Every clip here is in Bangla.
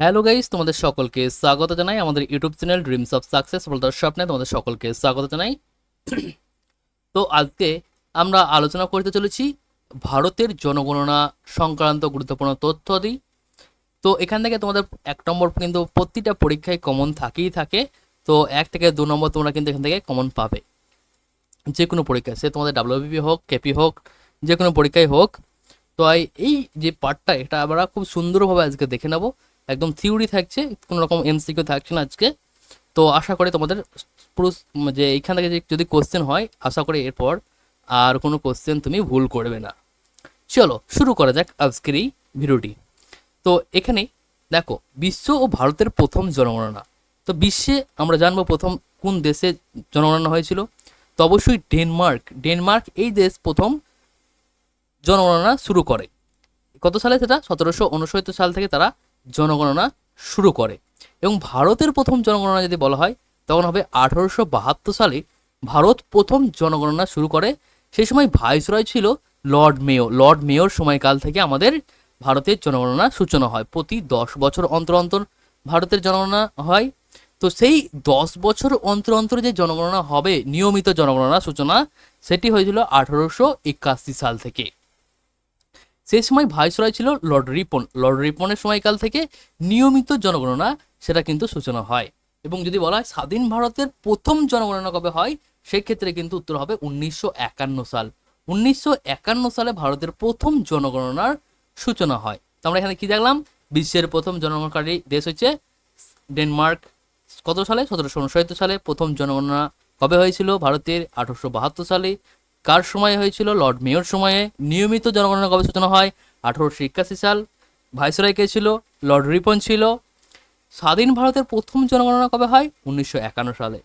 হ্যালো গাইস, তোমাদের সকলকে স্বাগত জানাই আমাদের YouTube channel Dreams of Success বলতার স্বপ্নে, তোমাদের সকলকে স্বাগত জানাই। তো আজকে আমরা আলোচনা করতে চলেছি ভারতের জনগণনা সংক্রান্ত গুরুত্বপূর্ণ তথ্যাদি তো এখান থেকে তোমাদের এক নম্বর কিন্তু প্রতিটা পরীক্ষায় কমন থাকেই থাকে। তো এক থেকে দু নম্বর তোমরা কিন্তু এখান থেকে কমন পাবে। যে কোনো পরীক্ষায় সে তোমাদের ডাব্লিউবিপি হোক কেপি হোক যে কোনো পরীক্ষায় হোক। তো এই যে পার্টটা এটা আমরা খুব সুন্দরভাবে আজকে দেখে নেব। একদম থিওরি থাকছে কোনো রকম এমসিকিউ থাকছে না আজকে। তো আশা করি তোমাদের পুরো যে এইখান থেকে যদি কোশ্চেন হয়, আশা করি এরপর আর কোনো কোশ্চেন তুমি ভুল করবে না। চলো, শুরু করা যাক আজকের এই ভিডিওটি। তো এখানে দেখো, বিশ্ব ও ভারতের প্রথম জনগণনা। তো বিশ্বে আমরা জানব প্রথম কোন দেশে জনগণনা হয়েছিল। তো অবশ্যই ডেনমার্ক। ডেনমার্ক এই দেশ প্রথম জনগণনা শুরু করে। কত সালে সেটা? সতেরোশো উনসত্তর সাল থেকে তারা জনগণনা শুরু করে। এবং ভারতের প্রথম জনগণনা যদি বলা হয়, তখন হবে আঠারোশো বাহাত্তর সালে ভারত প্রথম জনগণনা শুরু করে। সেই সময় ভাইসরয় ছিল লর্ড মেয়র লর্ড মেয়র সময়কাল থেকে আমাদের ভারতের জনগণনা সূচনা হয়। প্রতি দশ বছর অন্তর অন্তর ভারতের জনগণনা হয়। তো সেই দশ বছর অন্তর অন্তর যে জনগণনা হবে, নিয়মিত জনগণনা সূচনা, সেটি হয়েছিল আঠারোশো একাশি সাল থেকে। সেই সময় ভাইসরয় ছিল লর্ড রিপন। লর্ড রিপনের সময়কাল থেকে নিয়মিত জনগণনা সেটা কিন্তু সূচনা হয়। এবং যদি বলা হয় স্বাধীন ভারতের প্রথম জনগণনা কবে হয়, সেক্ষেত্রে কিন্তু উত্তর হবে উনিশশো একান্ন সাল। উনিশশো একান্ন সালে ভারতের প্রথম জনগণনার সূচনা হয়। তো আমরা এখানে কি দেখলাম? বিশ্বের প্রথম জনগণকারী দেশ হচ্ছে ডেনমার্ক। কত সালে? সতেরোশো উনসত্তর সালে প্রথম জনগণনা কবে হয়েছিল? ভারতের আঠারোশো বাহাত্তর সালে। কার সময়ে হয়েছিল? লর্ড মেয়র সময়ে। নিয়মিত জনগণনা সূচনা হয় আঠারোশো একাশি সাল। ভাইসরয় কে ছিল? লর্ড রিপন ছিল। স্বাধীন ভারতের প্রথম জনগণনা কবে হয়? উনিশশো একান্ন সালে।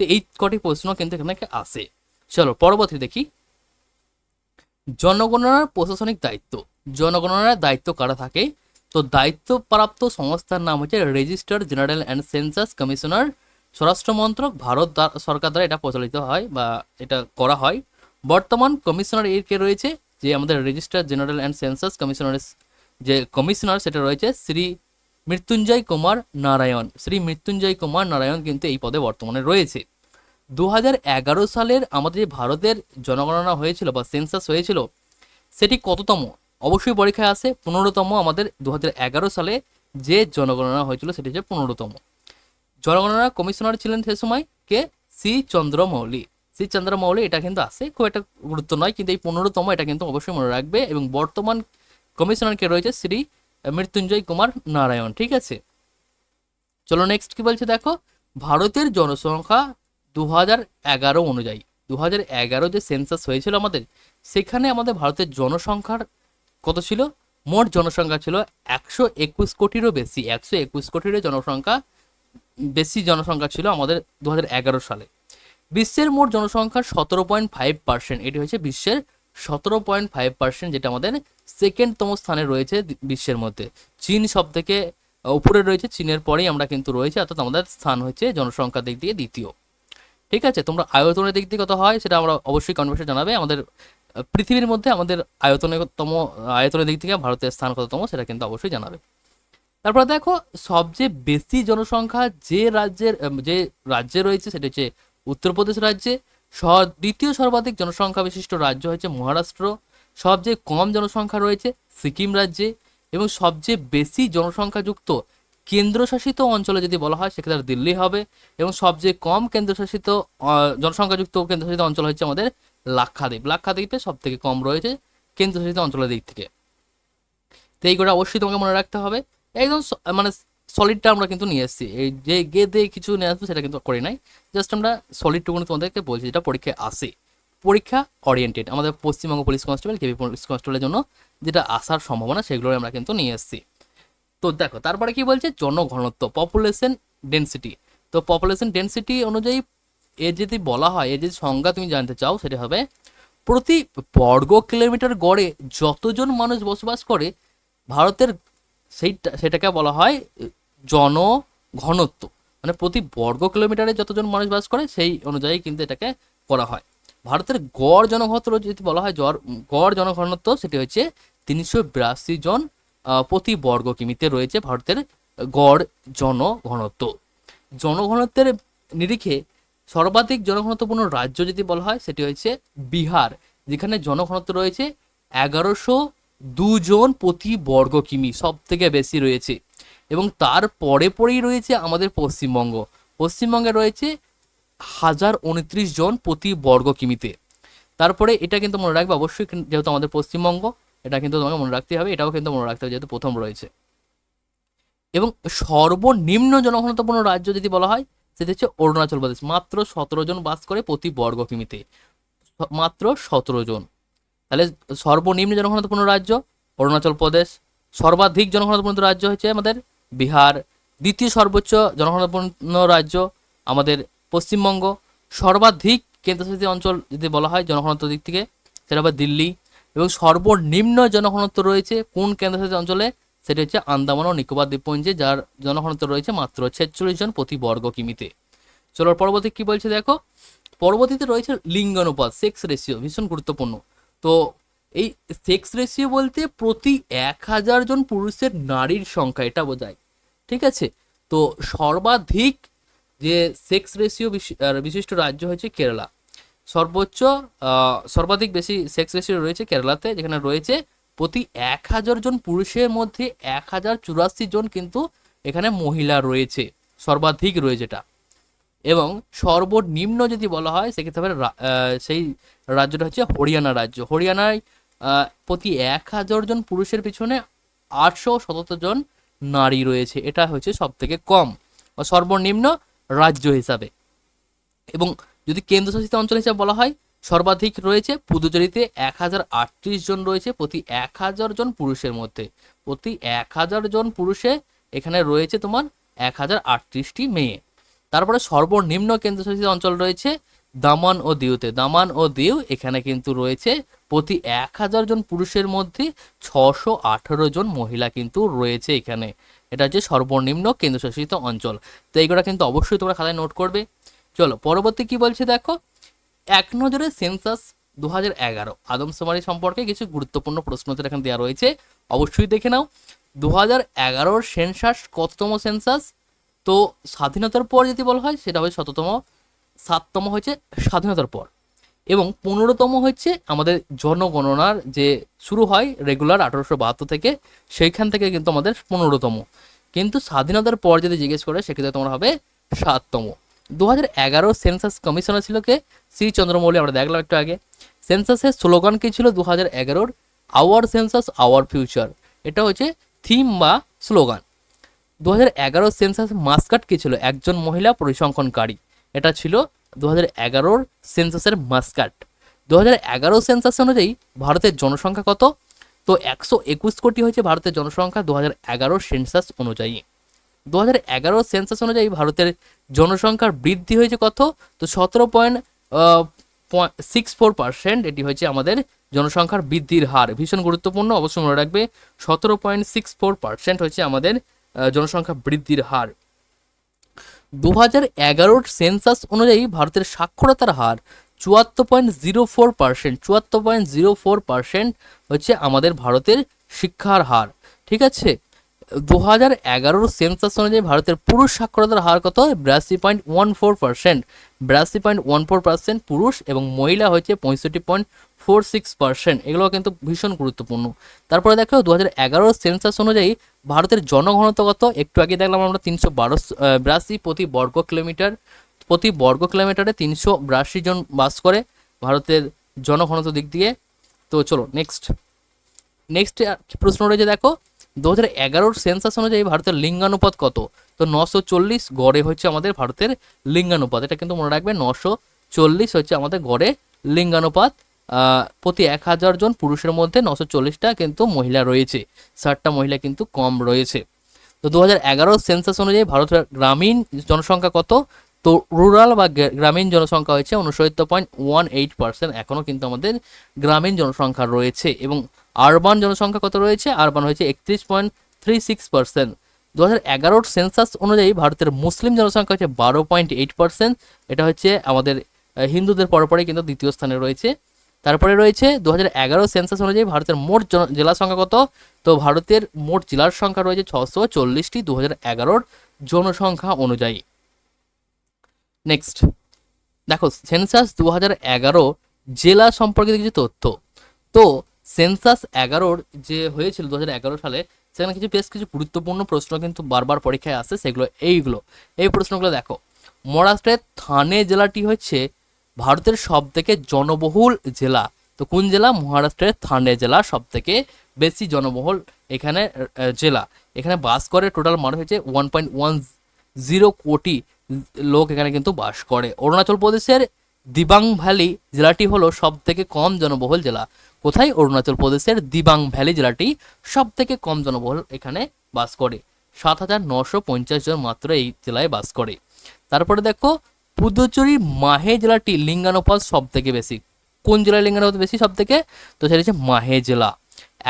তো এই কটি প্রশ্ন কিন্তু এখানে আসে চলো পরবর্তী দেখি। জনগণনার প্রশাসনিক দায়িত্ব। জনগণনার দায়িত্ব কারা থাকে? তো দায়িত্বপ্রাপ্ত সংস্থার নাম হচ্ছে register general and census commissioner. স্বরাষ্ট্র মন্ত্রক ভারত সরকার দ্বারা এটা প্রচলিত হয় বা এটা করা হয়। বর্তমান কমিশনার এর কে রয়েছে? যে আমাদের রেজিস্টার জেনারেল অ্যান্ড সেন্সাস কমিশনারের যে কমিশনার সেটা রয়েছে শ্রী মৃত্যুঞ্জয় কুমার নারায়ণ। শ্রী মৃত্যুঞ্জয় কুমার নারায়ণ কিন্তু এই পদে বর্তমানে রয়েছে। দু সালের আমাদের যে ভারতের জনগণনা হয়েছিল বা সেন্সাস হয়েছিল, সেটি কততম? অবশ্যই পরীক্ষায় আসে পনেরোতম আমাদের দু সালে যে জনগণনা হয়েছিল সেটি হচ্ছে পনেরোতম। জনগণনা কমিশনার ছিলেন সে সময় কে? সি. চন্দ্রমৌলি। সি চন্দ্রমৌলি, এটা কিন্তু আসে খুব একটা গুরুত্ব নয়, কিন্তু এই পনেরোতম এটা কিন্তু অবশ্যই মনে রাখবে। এবং বর্তমান কমিশনার কে রয়েছে? শ্রী মৃত্যুঞ্জয় কুমার নারায়ণ, ঠিক আছে? চলো নেক্সট কি বলছে দেখো? ভারতের জনসংখ্যা দু এগারো অনুযায়ী দু এগারো যে সেন্সাস হয়েছিল আমাদের, সেখানে আমাদের ভারতের জনসংখ্যার কত ছিল? মোট জনসংখ্যা ছিল একশো একুশ কোটিরও বেশি, একশো একুশ কোটিরও জনসংখ্যা, বেশি জনসংখ্যা ছিল আমাদের দু সালে। বিশ্বের মোট জনসংখ্যার সতেরো পয়েন্ট ফাইভ পার্সেন্ট। এটি হচ্ছে বিশ্বের সতেরো পয়েন্ট ফাইভ পার্সেন্ট, যেটা আমাদের সেকেন্ডতম স্থানে রয়েছে বিশ্বের মধ্যে। চীন সব থেকে উপরে রয়েছে, চীনের পরেই আমরা কিন্তু রয়েছে, অর্থাৎ আমাদের স্থান হচ্ছে জনসংখ্যার দিক দিয়ে দ্বিতীয়। ঠিক আছে, তোমরা আয়তনের দিক দিয়ে কত হয়, সেটা আমরা অবশ্যই কনভার্সে জানাবে। আমাদের পৃথিবীর মধ্যে আমাদের আয়তনতম আয়তনের দিক থেকে ভারতের স্থান কততম সেটা কিন্তু অবশ্যই জানাবে। তারপর দেখো, সবচেয়ে বেশি জনসংখ্যা যে রাজ্যের, যে রাজ্যে রয়েছে, সেটা হচ্ছে উত্তরপ্রদেশ রাজ্যে দ্বিতীয় সর্বাধিক জনসংখ্যা বিশিষ্ট রাজ্য হয়েছে মহারাষ্ট্র। সবচেয়ে কম জনসংখ্যা রয়েছে সিকিম রাজ্যে এবং সবচেয়ে বেশি জনসংখ্যাযুক্ত কেন্দ্রশাসিত অঞ্চলে যদি বলা হয় সেক্ষেত্রে দিল্লি হবে এবং সবচেয়ে কম কেন্দ্রশাসিত জনসংখ্যাযুক্ত কেন্দ্রশাসিত অঞ্চল হচ্ছে আমাদের লাক্ষাদ্বীপ। লাক্ষাদ্বীপে সব থেকে কম রয়েছে কেন্দ্রশাসিত অঞ্চলের দিক থেকে। তো এই করে অবশ্যই তোমাকে মনে রাখতে হবে। একদম মানে সলিডটা আমরা কিন্তু নিয়ে এসেছি। এই যে গেদে কিছু নিয়ে আসব সেটা কিন্তু করি নাই। জাস্ট আমরা সলিড সলিডটুকুনি তোমাদেরকে বলছি, যেটা পরীক্ষায় আসে। পরীক্ষা ওরিয়েন্টেড আমাদের পশ্চিমবঙ্গ পুলিশ কনস্টেবল কেবি পুলিশ কনস্টেবলের জন্য যেটা আসার সম্ভাবনা সেগুলো আমরা কিন্তু নিয়ে এসেছি। তো দেখো, তারপরে কি বলছে? জনঘনত্ব পপুলেশন ডেনসিটি তো পপুলেশন ডেনসিটি অনুযায়ী এর যদি বলা হয় এর যদি সংজ্ঞা তুমি জানতে চাও, সেটা হবে প্রতি বর্গ কিলোমিটার গড়ে যতজন মানুষ বসবাস করে, ভারতের সেইটা, সেটাকে বলা হয় জনঘনত্ব মানে প্রতি বর্গ কিলোমিটারে যতজন মানুষ বাস করে, সেই অনুযায়ী কিন্তু এটাকে করা হয়। ভারতের গড় জনঘনত্ব যদি বলা হয়, জ্বর, গড় জনঘনত্ব সেটি হচ্ছে তিনশো বিরাশি জন প্রতি বর্গ কিমিতে রয়েছে ভারতের গড় জনঘনত্ব। জনঘনত্বের নিরিখে সর্বাধিক জনঘনত্বপূর্ণ রাজ্য যদি বলা হয়, সেটি হচ্ছে বিহার, যেখানে জনঘনত্ব রয়েছে এগারোশো দুজন প্রতি বর্গ কিমি সব থেকে বেশি রয়েছে। এবং তার পরে পরেই রয়েছে আমাদের পশ্চিমবঙ্গ। পশ্চিমবঙ্গে রয়েছে হাজার উনত্রিশ জন প্রতি বর্গ কিমিতে। তারপরে এটা কিন্তু মনে রাখবে, অবশ্যই যেহেতু আমাদের পশ্চিমবঙ্গ, এটা কিন্তু তোমাকে মনে রাখতে হবে, এটাও কিন্তু মনে রাখতে হবে যেহেতু প্রথম রয়েছে। এবং সর্বনিম্ন জনঘনত্বপূর্ণ রাজ্য যদি বলা হয়, সেটা হচ্ছে অরুণাচল প্রদেশ। মাত্র সতেরো জন বাস করে প্রতি বর্গ কিমিতে। মাত্র সতেরো জন। তাহলে সর্বনিম্ন জনঘনত্বপূর্ণ রাজ্য অরুণাচল প্রদেশ। সর্বাধিক জনঘনত্বপূর্ণ রাজ্য হচ্ছে আমাদের বিহার, দ্বিতীয় সর্বোচ্চ জনঘনত্বপূর্ণ রাজ্য আমাদের পশ্চিমবঙ্গ। সর্বাধিক কেন্দ্রশাসিত অঞ্চল যদি বলা হয় জনঘনত্ব দিক থেকে, সেটা হবে দিল্লি। এবং সর্বনিম্ন জনঘনত্ব রয়েছে কোন কেন্দ্রশাসিত অঞ্চলে? সেটা হচ্ছে আন্দামান ও নিকোবর দ্বীপপুঞ্জে, যার জনঘনত্ব রয়েছে মাত্র ছেচল্লিশ জন প্রতি বর্গ কিমিতে। চলো পরবর্তী কি বলছে দেখো? পরবর্তীতে রয়েছে লিঙ্গানুপাত, সেক্স রেশিও, ভীষণ গুরুত্বপূর্ণ। তো এই সেক্স রেশিও বলতে প্রতি এক হাজার জন পুরুষের নারীর সংখ্যা, এটা বোঝায়। ঠিক আছে? তো সর্বাধিক যে সেক্স রেশিও বিশিষ্ট রাজ্য হচ্ছে কেরালা। সর্বোচ্চ সর্বাধিক বেশি সেক্স রেশিও রয়েছে কেরালাতে, যেখানে রয়েছে প্রতি এক হাজার জন পুরুষের মধ্যে এক হাজার চুরাশি জন কিন্তু এখানে মহিলা রয়েছে, সর্বাধিক রয়েছে এটা। এবং সর্বনিম্ন যদি বলা হয়, সেক্ষেত্রে সেই রাজ্যটা হচ্ছে হরিয়ানা রাজ্য। হরিয়ানায় প্রতি এক হাজার জন পুরুষের পিছনে আটশো সতাত্তর জন নারী রয়েছে। এটা হচ্ছে সব থেকে কম বা সর্বনিম্ন রাজ্য হিসাবে। এবং যদি কেন্দ্রশাসিত অঞ্চল হিসাবে বলা হয়, সর্বাধিক রয়েছে পুদুচেরিতে এক হাজার আটত্রিশ জন রয়েছে প্রতি এক হাজার জন পুরুষের মধ্যে। প্রতি এক হাজার জন পুরুষে এখানে রয়েছে তোমার এক হাজার আটত্রিশটি মেয়ে। তারপরে সর্বনিম্ন কেন্দ্রশাসিত অঞ্চল রয়েছে দামান ও দিউতে। দামান ও দিউ এখানে কিন্তু রয়েছে প্রতি এক হাজার জন পুরুষের মধ্যে ছশো আঠেরো জন মহিলা কিন্তু রয়েছে এখানে। এটা হচ্ছে সর্বনিম্ন কেন্দ্রশাসিত অঞ্চল। তো এইগুলো কিন্তু অবশ্যই তোমরা খাতায় নোট করবে। চলো, পরবর্তী কি বলছে দেখো? এক নজরে সেন্সাস দু হাজার এগারো আদমশুমারি সম্পর্কে কিছু গুরুত্বপূর্ণ প্রশ্ন এখানে দেওয়া রয়েছে। অবশ্যই দেখে নাও। দু হাজার এগারোর সেন্সাস কততম সেন্সাস? তো স্বাধীনতার পর যদি বলা হয়, সেটা হবে শততম সাততম হচ্ছে স্বাধীনতার পর এবং পনেরোতম হচ্ছে আমাদের জনগণনার যে শুরু হয় রেগুলার আঠারোশো বাহাত্তর থেকে, সেইখান থেকে কিন্তু আমাদের পনেরোতম। কিন্তু স্বাধীনতার পর যদি জিজ্ঞেস করে সেক্ষেত্রে তোমার হবে সাততম। দু হাজার এগারো সেন্সাস কমিশনার ছিল কে? শ্রী চন্দ্রমৌলি, আমরা দেখলাম একটু আগে। সেন্সাসের স্লোগান কী ছিল দু হাজার এগারোর? Our census, our future. এটা হচ্ছে থিম বা স্লোগান। দু হাজার এগারো সেন্সাস মাস্কাট কী ছিল? একজন মহিলা পরিসংখ্যানকারী। এটা ছিল দু হাজার এগারোর সেন্সাসের মাস্কাট। দু হাজার এগারো সেন্সাস অনুযায়ী ভারতের জনসংখ্যা কত? তো একশো একুশ কোটি হয়েছে ভারতের জনসংখ্যা দু হাজার এগারো সেন্সাস অনুযায়ী। দু হাজার এগারো সেন্সাস অনুযায়ী ভারতের জনসংখ্যার বৃদ্ধি হয়েছে কত? তো সতেরো পয়েন্ট সিক্স ফোর পার্সেন্ট এটি হয়েছে আমাদের জনসংখ্যার বৃদ্ধির হার। ভীষণ গুরুত্বপূর্ণ, অবশ্যই মনে রাখবে, সতেরো পয়েন্ট সিক্স ফোর পার্সেন্ট হচ্ছে আমাদের জনসংখ্যা বৃদ্ধির হার। দু হাজার এগারোর সেন্সাস অনুযায়ী ভারতের সাক্ষরতার হার চুয়াত্তর পয়েন্ট জিরো ফোর পার্সেন্ট। চুয়াত্তর পয়েন্ট জিরো ফোর পার্সেন্ট হচ্ছে আমাদের ভারতের শিক্ষার হার। ঠিক আছে? দু হাজার এগারোর সেন্সাস অনুযায়ী ভারতের পুরুষ সাক্ষরতার হার কত? বিরাশি পয়েন্ট ওয়ান ফোর পার্সেন্ট। বিরাশি পয়েন্ট ওয়ান ফোর পার্সেন্ট পুরুষ এবং মহিলা হচ্ছে পঁয়ষট্টি পয়েন্ট ফোর সিক্স পার্সেন্ট এগুলো কিন্তু ভীষণ গুরুত্বপূর্ণ। তারপরে দেখো দু হাজার এগারোর সেন্সাস অনুযায়ী ভারতের জনঘনত্ব কত? একটু আগে দেখলাম আমরা তিনশো বারো বিরাশি প্রতি বর্গ কিলোমিটার, প্রতি বর্গ কিলোমিটারে তিনশো বিরাশি জন বাস করে ভারতের জনঘনত্ব দিক দিয়ে। তো চলো নেক্সট নেক্সট প্রশ্ন রয়েছে, দেখো দু হাজার এগারোর সেন্সাস অনুযায়ী ভারতের লিঙ্গানুপাত কত? তো নশো চল্লিশ গড়ে হচ্ছে আমাদের ভারতের লিঙ্গানুপাত। এটা কিন্তু মনে রাখবে, নশো চল্লিশ হচ্ছে আমাদের গড়ে লিঙ্গানুপাত। প্রতি এক হাজার জন পুরুষের মধ্যে নশো চল্লিশটা কিন্তু মহিলা রয়েছে। ষাটটা মহিলা কিন্তু কম রয়েছে। তো দু হাজার এগারো সেন্সাস অনুযায়ী ভারতের গ্রামীণ জনসংখ্যা কত? তো রুরাল বা গ্রামীণ জনসংখ্যা হয়েছে উনসত্তর পয়েন্ট ওয়ান এইট পার্সেন্ট। এখনও কিন্তু আমাদের গ্রামীণ জনসংখ্যা রয়েছে এবং আরবান জনসংখ্যা কত রয়েছে? আরবান হয়েছে একত্রিশ পয়েন্ট থ্রি সিক্স পার্সেন্ট। দু হাজার এগারোর সেন্সাস অনুযায়ী ভারতের মুসলিম জনসংখ্যা হচ্ছে বারো পয়েন্ট এইট পার্সেন্ট। এটা হচ্ছে আমাদের হিন্দুদের পরপরই কিন্তু দ্বিতীয় স্থানে রয়েছে। তারপরে রয়েছে দু হাজার এগারো সেন্সাস অনুযায়ী ভারতের মোট জেলা সংখ্যা কত? তো ভারতের মোট জেলার সংখ্যা রয়েছে ছশো চল্লিশটি দু হাজার জনসংখ্যা অনুযায়ী। নেক্সট দেখো সেন্সাস দু হাজার এগারো জেলা সম্পর্কিত কিছু তথ্য। তো সেন্সাস এগারোর যে হয়েছিল দু হাজার এগারো সালে, সেখানে কিছু বেশ কিছু গুরুত্বপূর্ণ প্রশ্ন কিন্তু বারবার পরীক্ষায় আসে, সেগুলো এইগুলো। এই প্রশ্নগুলো দেখো, মহারাষ্ট্রের থানে জেলাটি হচ্ছে ভারতের সব থেকে জনবহুল জেলা। তো কোন জেলা? মহারাষ্ট্রের থানে জেলা সব থেকে বেশি জনবহুল এখানে জেলা। এখানে বাস করে টোটাল মানুষ হচ্ছে ওয়ান পয়েন্ট ওয়ান জিরো কোটি লোক এখানে কিন্তু বাস করে। অরুণাচল প্রদেশের দিবাং ভ্যালি জেলাটি হলো সব থেকে কম জনবহুল জেলা। কোথায়? অরুণাচল প্রদেশের দিবাং ভ্যালি জেলাটি সব থেকে কম জনবহুল এখানে বাস করে। সাত হাজার নশো পঞ্চাশ জন মাত্র এই জেলায় বাস করে। তারপরে দেখো পুদুচেরি মাহে জেলাটি লিঙ্গানুপাত সব থেকে বেশি। কোন জেলায় লিঙ্গানুপাত বেশি সব থেকে তো সেটা হচ্ছে মাহে জেলা।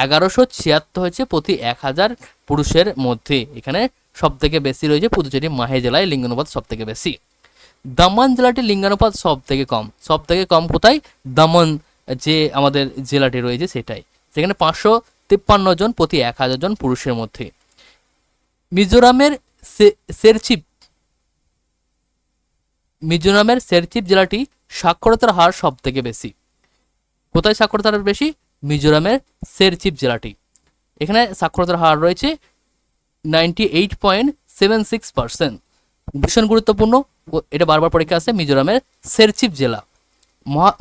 এগারোশো ছিয়াত্তর হচ্ছে প্রতি এক হাজার পুরুষের মধ্যে। এখানে সব থেকে বেশি রয়েছে পুদুচেরি মাহে জেলায় লিঙ্গানুপাত সব থেকে বেশি। দামান জেলাটির লিঙ্গানুপাত সব থেকে কম। সব থেকে কম কোথায়? দামন যে আমাদের জেলাটি রয়েছে সেটাই। সেখানে পাঁচশো তিপ্পান্ন জন প্রতি এক হাজার জন পুরুষের মধ্যে। মিজোরামের সেরচিপ মিজোরামের সেরচিপ জেলাটি সাক্ষরতার হার সব থেকে বেশি। কোথায় সাক্ষরতার হার বেশি? মিজোরামের সেরচিপ জেলাটি। এখানে সাক্ষরতার হার রয়েছে ninety eight point seven six percent ভীষণ গুরুত্বপূর্ণ এটা বারবার পরীক্ষা আসে মিজোরামের সেরচিপ জেলা।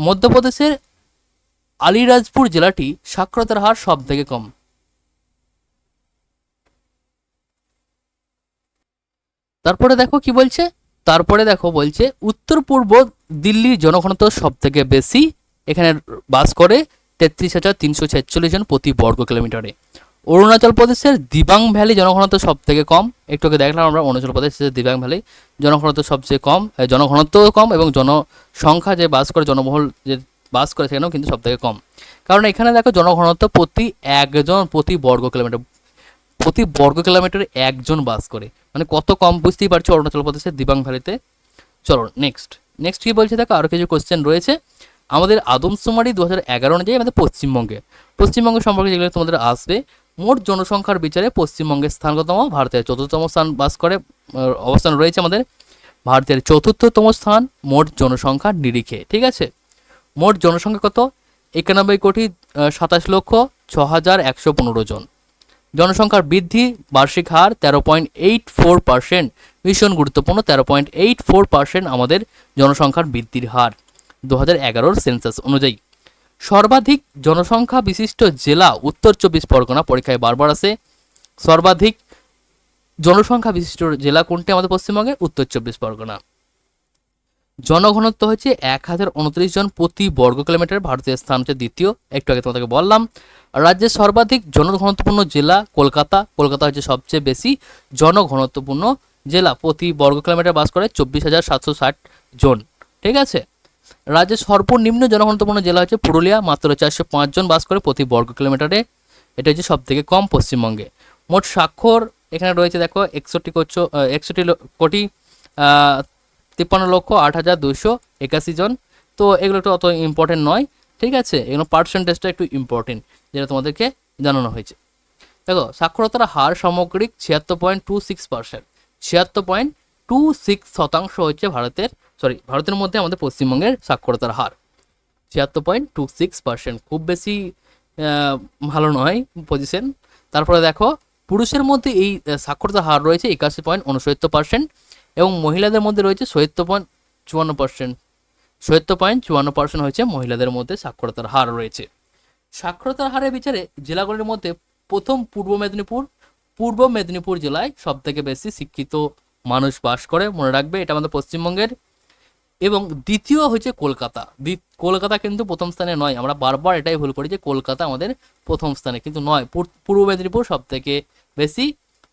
মধ্যপ্রদেশের আলিরাজপুর জেলাটি সাক্ষরতার হার সব থেকে কম। তারপরে দেখো কি বলছে? তারপরে দেখো বলছে উত্তর পূর্ব দিল্লির জনঘনত্ব সব থেকে বেশি এখানে বাস করে তেত্রিশ হাজার তিনশো ছেচল্লিশ জন প্রতি বর্গ কিলোমিটারে অরুণাচল প্রদেশের দিবাং ভ্যালি জনঘনত্ব সব থেকে কম একটু আগে দেখলাম আমরা অরুণাচল প্রদেশের দিবাং ভ্যালি জনঘনত্ব সবচেয়ে কম এ, জনঘনত্বও কম এবং জনসংখ্যা যে বাস করে জনবহুল যে বাস করে সেখানেও কিন্তু সব থেকে কম। কারণ এখানে দেখো জনঘনত্ব প্রতি একজন প্রতি বর্গ কিলোমিটার প্রতি বর্গ কিলোমিটারে একজন বাস করে। মানে কত কম বুঝতেই পারছ অরুণাচল প্রদেশের দিবাং ভ্যালিতে? চলো নেক্সট নেক্সট কি বলছে? দেখো আরও কিছু কোশ্চেন রয়েছে। আমাদের আদমশুমারি দু হাজার এগারো অনুযায়ী আমাদের পশ্চিমবঙ্গে। পশ্চিমবঙ্গ সম্পর্কে যেগুলো তোমাদের আসবে, মোট জনসংখ্যার বিচারে পশ্চিমবঙ্গের স্থানগতম ভারতের চতুর্থতম স্থান বাস করে অবস্থান রয়েছে আমাদের ভারতের চতুর্থতম স্থান, মোট জনসংখ্যার নিরিখে, ঠিক আছে? মোট জনসংখ্যা কত? একানব্বই কোটি সাতাশ লক্ষ ছ হাজার একশো পনেরো জন। জনসংখ্যার বৃদ্ধি, বার্ষিক হার তেরো পয়েন্ট এইট ফোর পার্সেন্ট ভীষণ গুরুত্বপূর্ণ তেরো পয়েন্ট এইট ফোর পার্সেন্ট আমাদের জনসংখ্যার বৃদ্ধির হার দু হাজার এগারোর সেন্সাস অনুযায়ী। সর্বাধিক জনসংখ্যা বিশিষ্ট জেলা উত্তর চব্বিশ পরগনা পরীক্ষায় বারবার আসে সর্বাধিক জনসংখ্যা বিশিষ্ট জেলা কোনটি আমাদের পশ্চিমবঙ্গে উত্তর চব্বিশ পরগনা? জনঘনত্ব হচ্ছে এক হাজার উনত্রিশ জন প্রতি বর্গ কিলোমিটার ভারতের স্থান হচ্ছে দ্বিতীয়। একটু আগে তোমাদেরকে বললাম, রাজ্যের সর্বাধিক জনঘনত্বপূর্ণ জেলা কলকাতা। কলকাতা হচ্ছে সবচেয়ে বেশি জনঘনত্বপূর্ণ জেলা। প্রতি বর্গ কিলোমিটার বাস করে চব্বিশ হাজার সাতশো ষাট জন। ঠিক আছে? রাজ্যের সর্বনিম্ন জনঘনত্বপূর্ণ জেলা হচ্ছে পুরুলিয়া, মাত্র চারশো পাঁচ জন বাস করে প্রতি বর্গ কিলোমিটারে। এটা হচ্ছে সব থেকে কম পশ্চিমবঙ্গে। মোট স্বাক্ষর এখানে রয়েছে, দেখো, একষট্টি কোচো একষট্টি কোটি তিপ্পান্ন লক্ষ আট হাজার দুশো একাশি জন। তো এগুলো একটু অত ইম্পর্টেন্ট নয়, ঠিক আছে? এগুলো পার্সেন্টেজটা একটু ইম্পর্টেন্ট যেটা তোমাদেরকে জানানো হয়েছে। দেখো, সাক্ষরতার হার সামগ্রিক ছিয়াত্তর পয়েন্ট টু সিক্স পার্সেন্ট ছিয়াত্তর পয়েন্ট টু সিক্স শতাংশ হচ্ছে ভারতের সরি ভারতের মধ্যে আমাদের পশ্চিমবঙ্গের সাক্ষরতার হার। ছিয়াত্তর পয়েন্ট টু সিক্স পার্সেন্ট খুব বেশি ভালো নয় পজিশন তারপরে দেখো, পুরুষের মধ্যে এই সাক্ষরতার হার রয়েছে একাশি পয়েন্ট উনসত্তর পার্সেন্ট এবং মহিলাদের মধ্যে রয়েছে সত্তর পয়েন্ট চুয়ান্ন পার্সেন্ট সত্তর পয়েন্ট চুয়ান্ন পার্সেন্ট হয়েছে মহিলাদের মধ্যে সাক্ষরতার হার রয়েছে। সাক্ষরতার হারের বিচারে জেলাগুলির মধ্যে প্রথম পূর্ব মেদিনীপুর পূর্ব মেদিনীপুর জেলায় সব থেকে বেশি শিক্ষিত মানুষ বাস করে, মনে রাখবে এটা আমাদের পশ্চিমবঙ্গের। এবং দ্বিতীয় হচ্ছে কলকাতা। কলকাতা কিন্তু প্রথম স্থানে নয়, আমরা বারবার এটাই ভুল করি যে কলকাতা আমাদের প্রথম স্থানে কিন্তু নয়। পূর্ব মেদিনীপুর সব থেকে বেশি,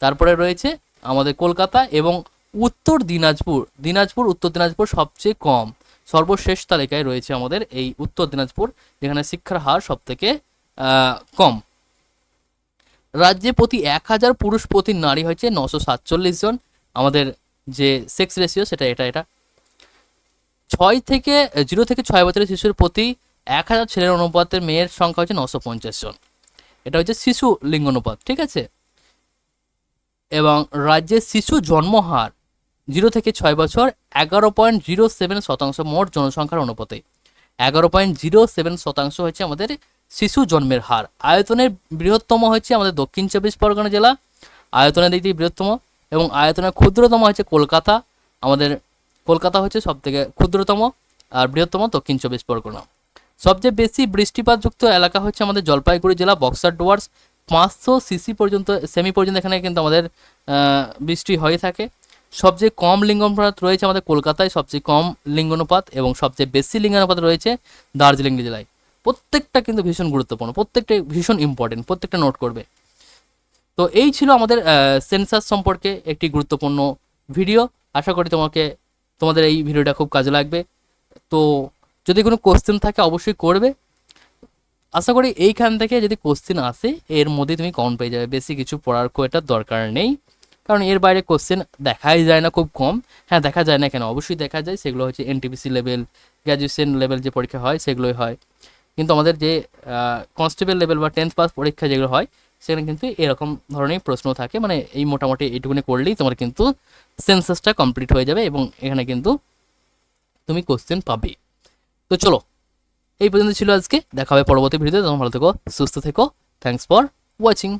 তারপরে রয়েছে আমাদের কলকাতা এবং উত্তর দিনাজপুর দিনাজপুর, উত্তর দিনাজপুর সবচেয়ে কম। সর্বশেষ তালিকায় রয়েছে আমাদের এই উত্তর দিনাজপুর, যেখানে শিক্ষার হার সব থেকে কম। রাজ্যে প্রতি এক হাজার পুরুষ প্রতি নারী হয়েছে নশো সাতচল্লিশ জন। আমাদের যে সেক্স রেশিও সেটা এটা এটা। ছয় থেকে, জিরো থেকে ছয় বছরের শিশুর প্রতি এক হাজার ছেলের অনুপাতের মেয়ের সংখ্যা হচ্ছে নশো পঞ্চাশ জন। এটা হচ্ছে শিশু লিঙ্গ অনুপাত, ঠিক আছে? এবং রাজ্যের শিশু জন্মহার জিরো থেকে ছয় বছর, এগারো পয়েন্ট জিরো সেভেন শতাংশ মোট জনসংখ্যার অনুপাতে। এগারো পয়েন্ট জিরো সেভেন শতাংশ হচ্ছে আমাদের শিশু জন্মের হার। আয়তনের বৃহত্তম হচ্ছে আমাদের দক্ষিণ চব্বিশ পরগনা জেলা, আয়তনের দিক দিয়ে বৃহত্তম, এবং আয়তনের ক্ষুদ্রতম হচ্ছে কলকাতা। আমাদের কলকাতা হচ্ছে সব থেকে ক্ষুদ্রতম আর বৃহত্তম দক্ষিণ চব্বিশ পরগনা। সবচেয়ে বেশি বৃষ্টিপাতযুক্ত এলাকা হচ্ছে আমাদের জলপাইগুড়ি জেলা, বক্সার ডুয়ার্স। পাঁচশো সিসি পর্যন্ত, সেমি পর্যন্ত এখানে কিন্তু আমাদের বৃষ্টি হয়ে থাকে। সবচেয়ে কম লিঙ্গানুপাত রয়েছে আমাদের কলকাতায়, সবচেয়ে কম লিঙ্গানুপাত এবং সবচেয়ে বেশি লিঙ্গানুপাত রয়েছে দার্জিলিং জেলায়। প্রত্যেকটা কিন্তু ভীষণ গুরুত্বপূর্ণ প্রত্যেকটা ভীষণ ইম্পর্টেন্ট প্রত্যেকটা নোট করবে। তো এই ছিল আমাদের সেন্সাস সম্পর্কে একটি গুরুত্বপূর্ণ ভিডিও আশা করি তোমাকে, তোমাদের এই ভিডিওটা খুব কাজে লাগবে। তো যদি কোনো কোশ্চেন থাকে, অবশ্যই করবে। আশা করি এইখান থেকে যদি কোশ্চেন আসে, এর মধ্যে তুমি কমন পেয়ে যাবে। বেশি কিছু পড়ার খুব একটা দরকার নেই। কারণ এর বাইরে কোশ্চেন দেখাই যায় না খুব কম। হ্যাঁ দেখা যায় না কেন? অবশ্যই দেখা যায়। সেগুলো হচ্ছে এনটিপিসি লেভেল গ্র্যাজুয়েশন লেভেল যে পরীক্ষা হয়, সেগুলোই হয়। কিন্তু আমাদের যে কনস্টেবল লেভেল বা টেন্থ পাস পরীক্ষা যেগুলো হয়, সেখানে কিন্তু এরকম ধরনের প্রশ্ন থাকে। মানে এই মোটামুটি এইটুকুনি করলেই তোমার কিন্তু সেন্সাসটা কমপ্লিট হয়ে যাবে এবং এখানে কিন্তু তুমি কোশ্চেন পাবে। তো চলো, এই পর্যন্ত ছিল আজকে। দেখা হবে পরবর্তী ভিডিওতে তোমার ভালো থেকো, সুস্থ থেকো। Thanks for watching